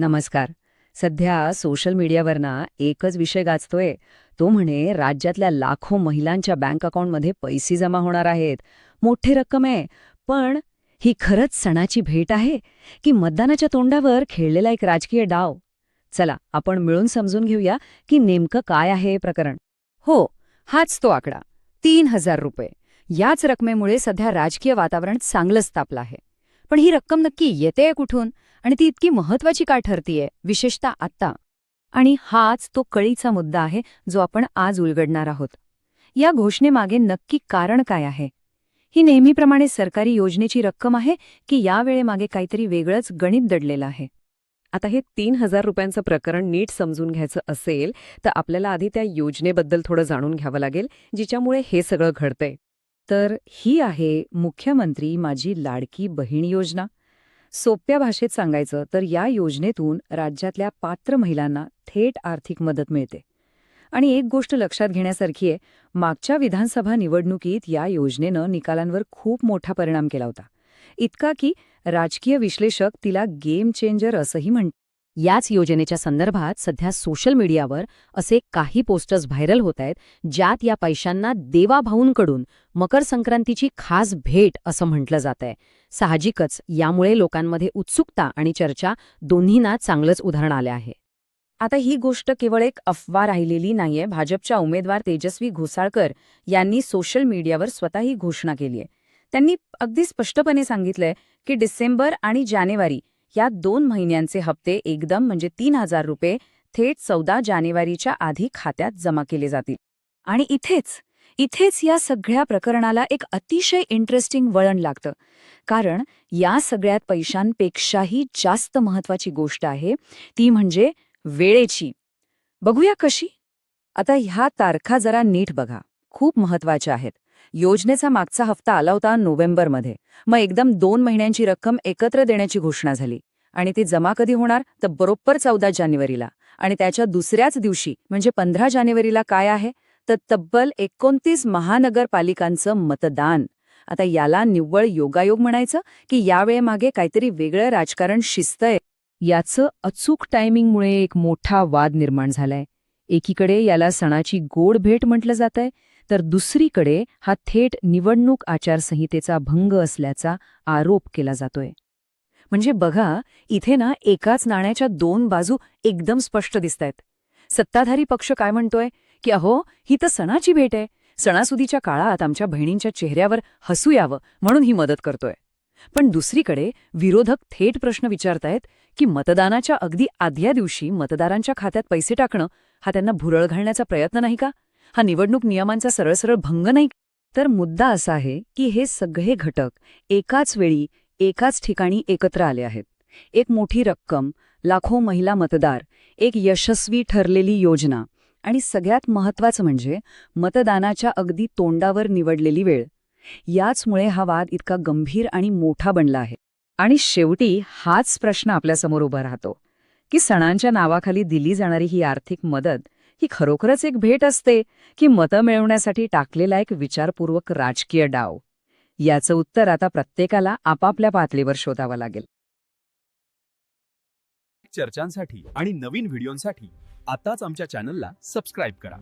नमस्कार. सध्या सोशल मीडियावर ना एकच विषय गाजतोय. तो म्हणे राज्यातल्या लाखो महिलांच्या बँक अकाउंटमध्ये पैसे जमा होणार आहेत. मोठी रक्कम आहे. पण ही खरंच सणाची भेट आहे? की मतदानाच्या तोंडावर खेळलेला एक राजकीय डाव? चला आपण मिळून समजून घेऊया की नेमकं काय आहे हे प्रकरण. हो हाच तो आकडा. तीन हजार रुपये. याच रकमेमुळे सध्या राजकीय वातावरण चांगलंच तापलं आहे. पण ही रक्कम नक्की येतेय कुठून? आणि ती इतकी महत्वाची का ठरतीये? विशेषतः आत्ता. आणि हाच तो कळीचा मुद्दा आहे जो आपण आज उलगडणार आहोत. या घोषणेमागे नक्की कारण काय आहे? ही नेहमीप्रमाणे सरकारी योजनेची रक्कम आहे की यावेळेमागे काहीतरी वेगळंच गणित दडलेलं आहे? आता हे तीन हजार रुपयांचं प्रकरण नीट समजून घ्यायचं असेल तर आपल्याला आधी त्या योजनेबद्दल थोडं जाणून घ्यावं लागेल जिच्यामुळे हे सगळं घडतंय. तर ही आहे मुख्यमंत्री माझी लाडकी बहीण योजना. सोप्या भाषेत सांगायचं तर या योजनेतून राज्यातल्या पात्र महिलांना थेट आर्थिक मदत मिळते. आणि एक गोष्ट लक्षात घेण्यासारखी आहे मागच्या विधानसभा निवडणुकीत या योजनेनं निकालांवर खूप मोठा परिणाम केला होता. इतका की राजकीय विश्लेषक तिला गेम चेंजर असंही म्हणतात याच योजनेच्या संदर्भात सध्या सोशल मीडियावर असे काही पोस्टर्स व्हायरल होत आहेत ज्यात या पैशांना देवाभाऊंकडून मकर संक्रांतीची खास भेट असं म्हटलं जात आहे. साहजिकच यामुळे लोकांमध्ये उत्सुकता आणि चर्चा दोन्हींना चांगलंच उदाहरण आलं आहे. आता ही गोष्ट केवळ एक अफवा राहिलेली नाहीये. भाजपच्या उमेदवार तेजस्वी घोसाळकर यांनी सोशल मीडियावर स्वतः ही घोषणा केलीय त्यांनी अगदी स्पष्टपणे सांगितलंय की डिसेंबर आणि जानेवारी या दोन महिन्यांचे हप्ते एकदम म्हणजे तीन हजार रुपये थेट चौदा जानेवारीच्या आधी खात्यात जमा केले जातील. आणि इथेच इथेच या सगळ्या प्रकरणाला एक अतिशय इंटरेस्टिंग वळण लागतं. कारण या सगळ्यात पैशांपेक्षाही जास्त महत्वाची गोष्ट आहे ती म्हणजे वेळेची. बघूया कशी? आता ह्या तारखा जरा नीट बघा. खूप महत्त्वाच्या आहेत. योजनेचा मागचा हप्ता आला होता नोव्हेंबरमध्ये. मग एकदम दोन महिन्यांची रक्कम एकत्र देण्याची घोषणा झाली. आणि ती जमा कधी होणार? तर बरोबर चौदा जानेवारीला. आणि त्याच्या दुसऱ्याच दिवशी म्हणजे पंधरा जानेवारीला काय आहे? तर तब्बल एकोणतीस महानगरपालिकांचं मतदान. आता याला निव्वळ योगायोग म्हणायचं की यावेळेमागे काहीतरी वेगळं राजकारण शिस्तय. याचं अचूक टायमिंगमुळे एक मोठा वाद निर्माण झालाय. एकीकडे याला सणाची गोड भेट म्हटलं जातंय तर दुसरीकडे हा थेट निवडणूक आचारसंहितेचा भंग असल्याचा आरोप केला जातोय. म्हणजे बघा इथे ना एकाच नाण्याच्या दोन बाजू एकदम स्पष्ट दिसतायत. सत्ताधारी पक्ष काय म्हणतोय? की अहो ही तर सणाची भेट आहे. सणासुदीच्या काळात आमच्या बहिणींच्या चेहऱ्यावर हसू यावं म्हणून ही मदत करतोय. पण दुसरीकडे विरोधक थेट प्रश्न विचारतायत की मतदानाच्या अगदी आदल्या दिवशी मतदारांच्या खात्यात पैसे टाकणं हा त्यांना भुरळ घालण्याचा प्रयत्न नाही का? हा निवडणूक नियमांचा सरळ सरळ भंग नाही. तर मुद्दा असा आहे की हे सगळे घटक एकाच वेळी एकाच ठिकाणी एकत्र आले आहेत. एक मोठी रक्कम लाखो महिला मतदार एक यशस्वी ठरलेली योजना आणि सगळ्यात महत्वाचं म्हणजे मतदानाच्या अगदी तोंडावर निवडलेली वेळ. याचमुळे हा वाद इतका गंभीर आणि मोठा बनला आहे. आणि शेवटी हाच प्रश्न आपल्यासमोर उभा राहतो की सणांच्या नावाखाली दिली जाणारी ही आर्थिक मदत ही खरोखरच एक भेट असते की मतं मिळवण्यासाठी टाकलेला एक विचारपूर्वक राजकीय डाव. याचं उत्तर आता प्रत्येकाला आपापल्या पातळीवर शोधावं लागेल. चर्चांसाठी आणि नवीन व्हिडिओंसाठी आताच आमच्या चॅनलला सबस्क्राईब करा.